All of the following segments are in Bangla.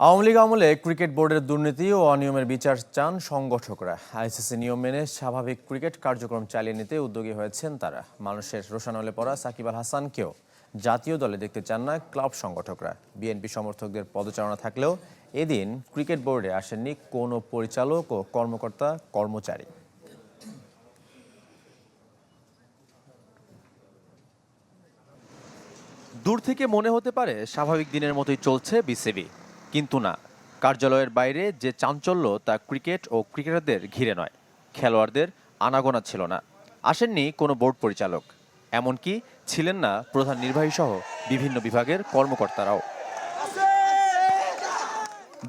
আওয়ামী লীগ আমলে ক্রিকেট বোর্ডের দুর্নীতি ও অনিয়মের বিচার চান সংগঠকরা। আইসিসি নিয়ম মেনে স্বাভাবিক ক্রিকেট কার্যক্রম চালিয়ে নিতে উদ্যোগী হয়েছেন তারা। মানুষের রোশানলে পড়া সাকিব আল হাসানকেও জাতীয় দলে দেখতে চান না ক্লাব সংগঠকরা। বিএনপি সমর্থকদের পদচারণা থাকলেও এদিন ক্রিকেট বোর্ডে আসেননি কোনো পরিচালক ও কর্মকর্তা, কর্মচারী। দূর থেকে মনে হতে পারে স্বাভাবিক দিনের মতোই চলছে বিসিবি। কিন্তু না। কার্যালয়ের বাইরে যে চাঞ্চল্য তা ক্রিকেট ও ক্রিকেটারদের ঘিরে নয়। খেলোয়াড়দের আনাগোনা ছিল না। আসেননি কোনো বোর্ড পরিচালক। এমনকি ছিলেন না প্রধান নির্বাহী সহ বিভিন্ন বিভাগের কর্মকর্তারাও।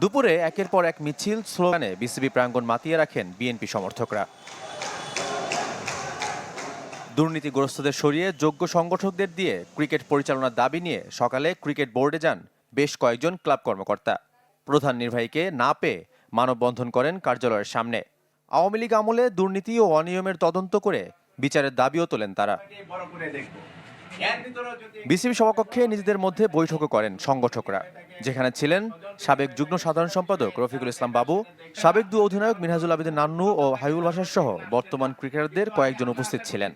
দুপুরে একের পর এক মিছিল স্লোগানে বিসিবি প্রাঙ্গণ মাতিয়ে রাখেন বিএনপি সমর্থকরা। দুর্নীতিগ্রস্তদের সরিয়ে যোগ্য সংগঠকদের দিয়ে ক্রিকেট পরিচালনার দাবি নিয়ে সকালে ক্রিকেট বোর্ডে যান বেশ কয়েকজন ক্লাব কর্মকর্তা। প্রধান নির্বাহীকে না পেয়ে মানববন্ধন করেন কার্যালয়ের সামনে। আওয়ামী লীগ আমলে দুর্নীতি ও অনিয়মের তদন্ত করে বিচারের দাবিও তোলেন তারা। বিসিবি সভাকক্ষে নিজেদের মধ্যে বৈঠকও করেন সংগঠকরা, যেখানে ছিলেন সাবেক যুগ্ম সাধারণ সম্পাদক রফিকুল ইসলাম বাবু, সাবেক দু অধিনায়ক মিনহাজুল আবেদিন নান্নু ও হাইবুল ভাষার সহ বর্তমান ক্রিকেটারদের কয়েকজন উপস্থিত ছিলেন।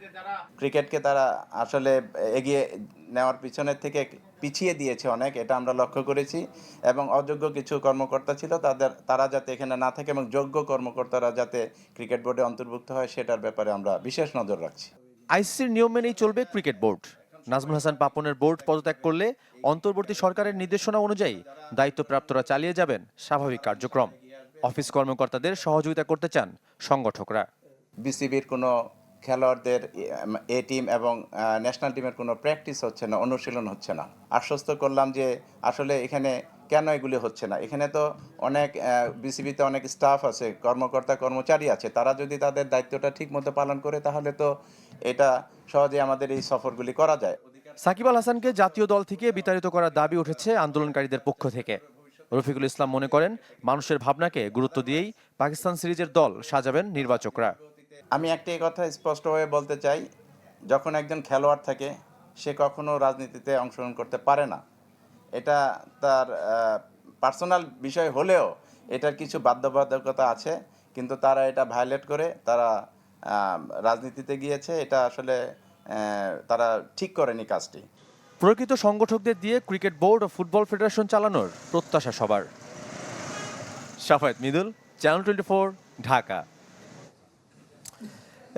ক্রিকেটকে তারা আসলে এগিয়ে নেওয়ার পিছনের থেকে পিছিয়ে দিয়েছে অনেক এটা আমরা লক্ষ্য করেছি। এবং অযোগ্য কিছু কর্মকর্তা ছিল তাদের তারা যাতে এখানে না থাকে এবং যোগ্য কর্মকর্তারা যাতে ক্রিকেট বোর্ডে অন্তর্ভুক্ত হয় সেটার ব্যাপারে আমরা বিশেষ নজর রাখছি। আইসিসির নিয়ম মেনেই চলবে ক্রিকেট বোর্ড। নাজমুল হাসান পাপনের বোর্ড পদত্যাগ করলে অন্তর্বর্তী সরকারের নির্দেশনা অনুযায়ী দায়িত্বপ্রাপ্তরা চালিয়ে যাবেন স্বাভাবিক কার্যক্রম। অফিস কর্মকর্তাদের সহযোগিতা করতে চান সংগঠকরা। বিসিবির কোনো খেলোয়াড়দের, এ টিম এবং ন্যাশনাল টিমের কোনো প্র্যাকটিস হচ্ছে না, অনুশীলন হচ্ছে না। আশ্বস্ত করলাম যে আসলে এখানে কেন এগুলি হচ্ছে না? এখানে তো অনেক বিসিবিতে অনেক স্টাফ আছে, কর্মকর্তা, কর্মচারী আছে। তারা যদি তাদের দায়িত্বটা ঠিক মতো পালন করে, তাহলে তো এটা সহজে আমাদের এই সফরগুলি করা যায়। সাকিব আল হাসানকে জাতীয় দল থেকে বিতাড়িত করার দাবি উঠেছে আন্দোলনকারীদের পক্ষ থেকে। রফিকুল ইসলাম মনে করেন, মানুষের ভাবনাকে গুরুত্ব দিয়েই পাকিস্তান সিরিজের দল সাজাবেন নির্বাচকরা। আমি একটি কথা স্পষ্টভাবে বলতে চাই, যখন একজন খেলোয়াড় থাকে, সে কখনো রাজনীতিতে অংশগ্রহণ করতে পারে না। এটা তার পার্সোনাল বিষয় হলেও এটার কিছু বাধ্যবাধকতা আছে, কিন্তু তারা এটা ভায়োলেট করে, তারা রাজনীতিতে গিয়েছে, এটা আসলে তারা ঠিক করেনি কাজটি। প্রকৃত সংগঠকদের দিয়ে ক্রিকেট বোর্ড ও ফুটবল ফেডারেশন চালানোর প্রত্যাশা সবার। Safayet Midul, channel twenty Dhaka.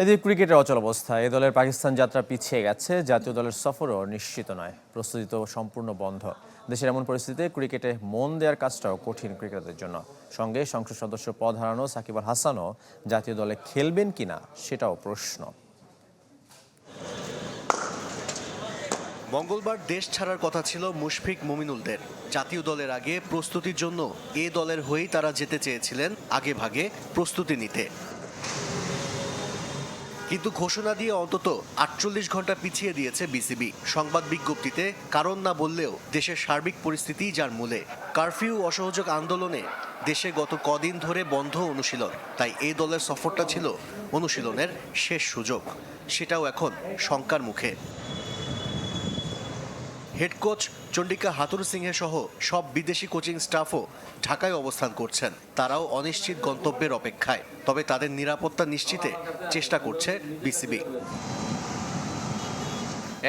এদিকে ক্রিকেটের অচল অবস্থা। এ দলের পাকিস্তান যাত্রা পিছিয়ে গেছে। জাতীয় দলের সফরও নিশ্চিত নয়। প্রস্তুতি তো সম্পূর্ণ বন্ধ। দেশের এমন পরিস্থিতিতে ক্রিকেটে মন দেওয়ার কাজটাও কঠিন ক্রিকেটারদের জন্য। সঙ্গে সংসদ সদস্য পদ হারানো সাকিব আল হাসানও জাতীয় দলে খেলবেন কিনা সেটাও প্রশ্ন। মঙ্গলবার দেশ ছাড়ার কথা ছিল মুশফিক মুমিনুলদের। জাতীয় দলের আগে প্রস্তুতির জন্য এ দলের হয়েই তারা যেতে চেয়েছিলেন আগে ভাগে প্রস্তুতি নিতে। কিন্তু ঘোষণা দিয়ে অন্তত আটচল্লিশ ঘণ্টা পিছিয়ে দিয়েছে বিসিবি। সংবাদ বিজ্ঞপ্তিতে কারণ না বললেও দেশের সার্বিক পরিস্থিতি যার মূলে। কারফিউ অসহযোগ আন্দোলনে দেশে গত কদিন ধরে বন্ধ অনুশীলন, তাই এই দলের সফরটা ছিল অনুশীলনের শেষ সুযোগ। সেটাও এখন শঙ্কার মুখে। Head coach Chandika Hathurusinghe সহ সব বিদেশি কোচিং স্টাফও ঢাকায় অবস্থান করছেন। তারাও অনিশ্চিত গন্তব্যের অপেক্ষায়। তবে তাদের নিরাপত্তা নিশ্চিতে চেষ্টা করছে বিসিবি।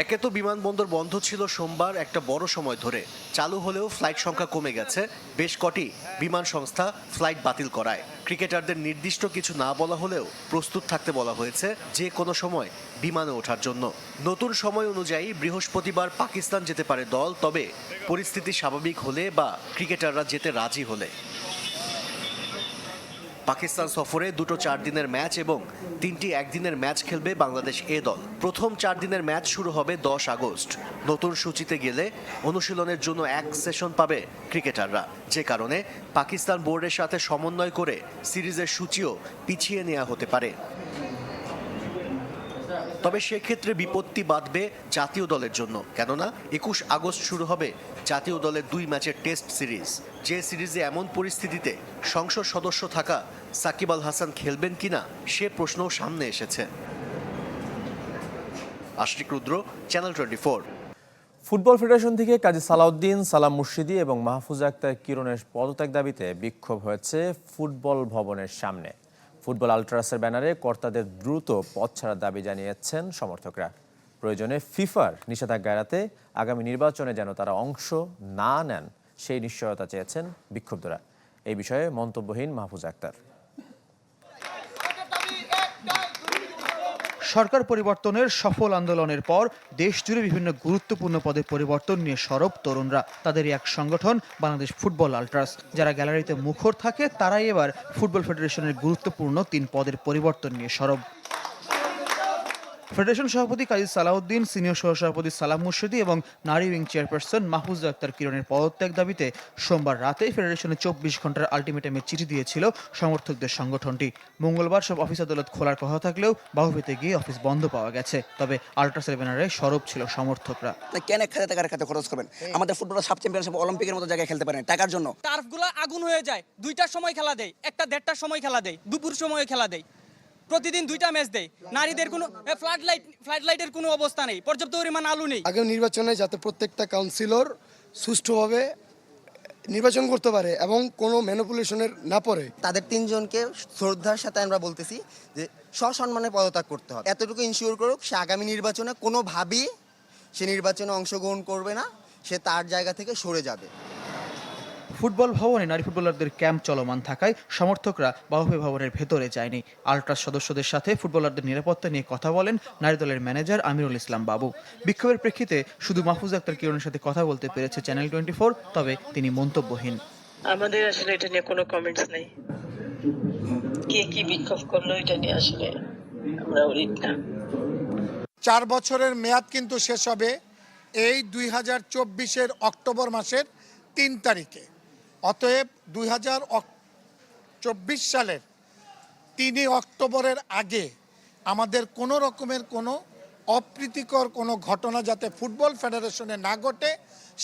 একে তো বিমানবন্দর বন্ধ ছিল সোমবার একটা বড় সময় ধরে। চালু হলেও ফ্লাইট সংখ্যা কমে গেছে। বেশ কটি বিমান সংস্থা ফ্লাইট বাতিল করায়। ক্রিকেটারদের নির্দিষ্ট কিছু না বলা হলেও প্রস্তুত থাকতে বলা হয়েছে যে কোনো সময় বিমানে ওঠার জন্য। নতুন সময় অনুযায়ী বৃহস্পতিবার পাকিস্তান যেতে পারে দল, তবে পরিস্থিতি স্বাভাবিক হলে বা ক্রিকেটাররা যেতে রাজি হলে। পাকিস্তান সফরে দুটো চার দিনের ম্যাচ এবং তিনটি একদিনের ম্যাচ খেলবে বাংলাদেশ এ দল। প্রথম চার দিনের ম্যাচ শুরু হবে দশ আগস্ট। নতুন সূচিতে গেলে অনুশীলনের জন্য এক সেশন পাবে ক্রিকেটাররা। যে কারণে পাকিস্তান বোর্ডের সাথে সমন্বয় করে সিরিজের সূচিও পিছিয়ে নেওয়া হতে পারে। তবে সেক্ষেত্রে বিপত্তি বাঁধবে জাতীয় দলের জন্য। কেননা, একুশ আগস্ট শুরু হবে জাতীয় দলের দুই ম্যাচের টেস্ট সিরিজ। যে সিরিজে এমন পরিস্থিতিতে সংসদ সদস্য থাকা সাকিব আল হাসান খেলবেন কিনা, সে প্রশ্নও সামনে এসেছে। Ashik Rudra channel twenty football federation থেকে কাজী সালাউদ্দিন, সালাম মুর্শিদি এবং মাহফুজ আক্তার কিরণের পদত্যাগ দাবিতে বিক্ষোভ হয়েছে ফুটবল ভবনের সামনে। ফুটবল আলট্রাসের ব্যানারে কর্তাদের দ্রুত পথ ছাড়ার দাবি জানিয়েছেন সমর্থকরা। প্রয়োজনে ফিফার নিষেধাজ্ঞা এড়াতে আগামী নির্বাচনে যেন তারা অংশ না নেন, সেই নিশ্চয়তা চেয়েছেন বিক্ষুব্ধরা। এই বিষয়ে মন্তব্যহীন মাহফুজ আক্তার। সরকার পরিবর্তনের সফল আন্দোলনের পর দেশ জুড়ে বিভিন্ন গুরুত্বপূর্ণ পদে পরিবর্তন নিয়ে সরব তরুণরা। তাদের এক সংগঠন, বাংলাদেশ ফুটবল আল্ট্রাস। যারা গ্যালারিতে মুখর থাকে, তারাই এবার ফুটবল ফেডারেশনের গুরুত্বপূর্ণ তিন পদের পরিবর্তন নিয়ে সরব। ফেডারেশন সভাপতি কাজী সালাউদ্দিন সিনিয়র সহসভাপতি সালাম মুর্শিদি এবং নারী উইং চেয়ারপারসন মাহফুজ আক্তার কিরণের পদত্যাগ দাবিতে সোমবার রাতে ফেডারেশনে চব্বিশ ঘণ্টার আলটিমেটামে চিঠি দিয়েছিল সমর্থকদের সংগঠনটি। মঙ্গলবার সব অফিস আদালত খোলার কথা থাকলেও বাহুবেতে গিয়ে অফিস বন্ধ পাওয়া গেছে। তবে আল্ট্রাসের ব্যানারে সরব ছিল সমর্থকরা। কেন এক হাজার টাকার খাতে খরচ করবেন? আমাদের ফুটবল সাব চ্যাম্পিয়নশিপ অলিম্পিকের মতো জায়গায় খেলতে পারেন টাকার জন্য। টার্ফগুলো আগুন হয়ে যায়। দুইটার সময় খেলা দেয় একটা দেড়টার সময় খেলা দেয় দুপুর সময় খেলা দেয়। প্রতিদিন দুইটা ম্যাচ দেয়। নারীদের কোনো ফ্লাড লাইট ফ্লাড লাইটের কোনো অবস্থা নেই। পর্যাপ্ত পরিমাণ আলু নেই। আগামী নির্বাচনে যাতে প্রত্যেকটা কাউন্সিলর সুষ্ঠুভাবে নির্বাচন করতে পারে এবং কোনো ম্যানিপুলেশনের না পড়ে। তাদের তিনজনকে শ্রদ্ধার সাথে আমরা বলতেছি যে সসম্মানে পদত্যাগ করতে হবে। এতটুকু ইনশিওর করুক সে আগামী নির্বাচনে কোনোভাবেই সে নির্বাচনে অংশগ্রহণ করবে না সে তার জায়গা থেকে সরে যাবে। ফুটবল ভবনে নারী ফুটবলারদের ক্যাম্প চলমান থাকায় সমর্থকরা বাহুবে ভবনের ভেতরে যায়নি। আলট্রাস সদস্যদের সাথে ফুটবলারদের নিরাপত্তা নিয়ে কথা বলেন নারী দলের ম্যানেজার আমিরুল ইসলাম বাবু। বিক্ষোভের প্রেক্ষিতে শুধু মাহফুজ আক্তার কিরণের সাথে কথা বলতে পেরেছে চ্যানেল টোয়েন্টি ফোর তবে তিনি মন্তব্যহীন। আমাদের আসলে এটা নিয়ে কোনো কমেন্টস নেই। কে কি বিক্ষোভ করল এটা নিয়ে আসলে আমরা উড়িত না। চার বছরের মেয়াদ কিন্তু শেষ হবে এই দুই হাজার চব্বিশের অক্টোবর মাসের তিন তারিখে। অতএব দুই চব্বিশ সালের তিনই অক্টোবরের আগে আমাদের কোনো রকমের কোনো অপ্রীতিকর কোনো ঘটনা যাতে ফুটবল ফেডারেশনে না ঘটে,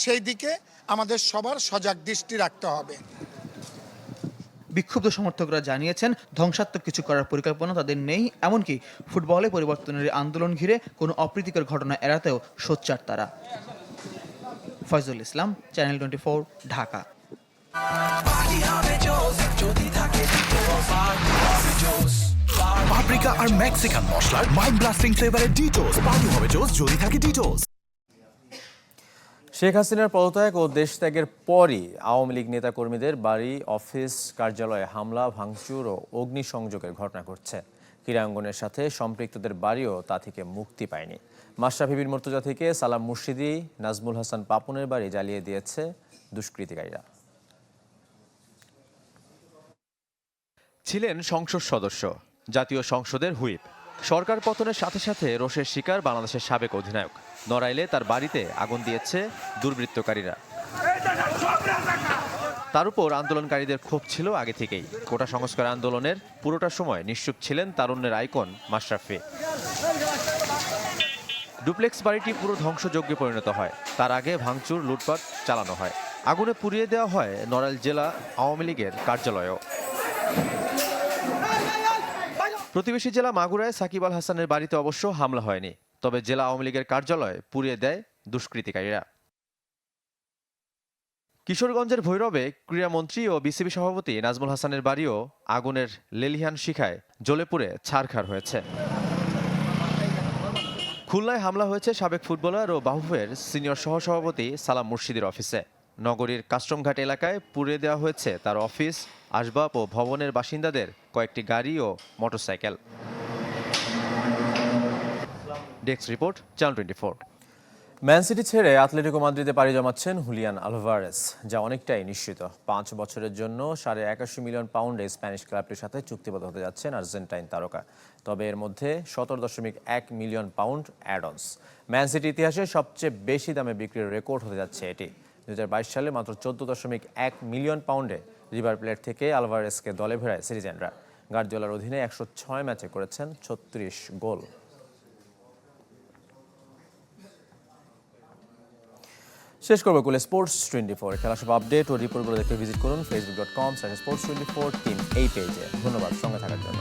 সেই দিকে আমাদের সবার সজাগ দৃষ্টি রাখতে হবে। বিক্ষুব্ধ সমর্থকরা জানিয়েছেন, ধ্বংসাত্মক কিছু করার পরিকল্পনা তাদের নেই, এমনকি ফুটবলে পরিবর্তনের আন্দোলন ঘিরে কোনো অপ্রীতিকর ঘটনা এড়াতেও সোচ্চার তারা। Foyzul Islam, channel twenty Dhaka. Paprika আর মশলার মাইন্ড ব্লাস্টিং ফ্লেভারের ডিটোস হবে জোস যদি থাকে ডিটোস শেখ হাসিনার পদত্যাগ ও দেশ ত্যাগের পরই আওয়ামী লীগ নেতাকর্মীদের বাড়ি, অফিস, কার্যালয়ে হামলা, ভাঙচুর ও অগ্নিসংযোগের ঘটনা ঘটছে। ক্রীড়াঙ্গনের সাথে সম্পৃক্তদের বাড়িও তা থেকে মুক্তি পায়নি। মাশরাফি বিন মর্তুজা থেকে সালাম মুর্শিদি, নাজমুল হাসান পাপনের বাড়ি জ্বালিয়ে দিয়েছে দুষ্কৃতিকারীরা। ছিলেন সংসদ সদস্য, জাতীয় সংসদের হুইপ। সরকার পতনের সাথে সাথে রোষের শিকার বাংলাদেশের সাবেক অধিনায়ক। নড়াইলে তার বাড়িতে আগুন দিয়েছে দুর্বৃত্তকারীরা। তার উপর আন্দোলনকারীদের ক্ষোভ ছিল আগে থেকেই। কোটা সংস্কার আন্দোলনের পুরোটা সময় নিশ্চুপ ছিলেন তারুণ্যের আইকন মাশরাফি। ডুপ্লেক্স বাড়িটি পুরো ধ্বংসযজ্ঞে পরিণত হয়। তার আগে ভাঙচুর, লুটপাট চালানো হয়। আগুনে পুড়িয়ে দেওয়া হয় নড়াইল জেলা আওয়ামী লীগের কার্যালয়ও। প্রতিবেশী জেলা মাগুরায় সাকিব আল হাসানের বাড়িতে অবশ্য হামলা হয়নি, তবে জেলা আওয়ামী লীগের কার্যালয় পুড়িয়ে দেয় দুষ্কৃতিকারীরা। কিশোরগঞ্জের ভৈরবে ক্রীড়ামন্ত্রী ও বিসিবি সভাপতি নাজমুল হাসানের বাড়িও আগুনের লেলিহান শিখায় জ্বলে পুড়ে ছারখার হয়েছে। খুলনায় হামলা হয়েছে সাবেক ফুটবলার ও বাহুফের সিনিয়র সহসভাপতি সালাম মুর্শিদের অফিসে। নগরীর কাস্টমঘাট এলাকায় পুড়িয়ে দেওয়া হয়েছে তার অফিস আসবাব ও ভবনের বাসিন্দাদের কয়েকটি গাড়ি ও motorcycle. Desk report, channel twenty four. Man City ছেড়ে আতলেটিকো মাদ্রিদে পাড়ি জমাচ্ছেন হুলিয়ান আলভারেস, যা অনেকটাই নিশ্চিত। পাঁচ বছরের জন্য সাড়ে একাশি মিলিয়ন পাউন্ডে স্প্যানিশ ক্লাবটির সাথে চুক্তিবদ্ধ হতে যাচ্ছেন আর্জেন্টাইন তারকা। তবে এর মধ্যে সতেরো দশমিক এক মিলিয়ন পাউন্ড অ্যাডন্স ম্যান সিটি ইতিহাসে সবচেয়ে বেশি দামে বিক্রির রেকর্ড হতে যাচ্ছে এটি। দুই হাজার বাইশ সালে মাত্র চোদ্দ দশমিক এক মিলিয়ন পাউন্ডে রিভার প্লেট থেকে আলভারেসকে দলে ভেড়ায় সিরিজেনরা। গার্দিওলার অধীনে একশো ছয় ম্যাচে করেছেন ছত্রিশ গোল। শেষ করব কুলে স্পোর্টস টোয়েন্টি ফোর। খেলা সব আপডেট ও রিপোর্টগুলো দেখতে ভিজিট করুন Facebook dot com sports twenty four team এই পেজে ধন্যবাদ সঙ্গে থাকার জন্য।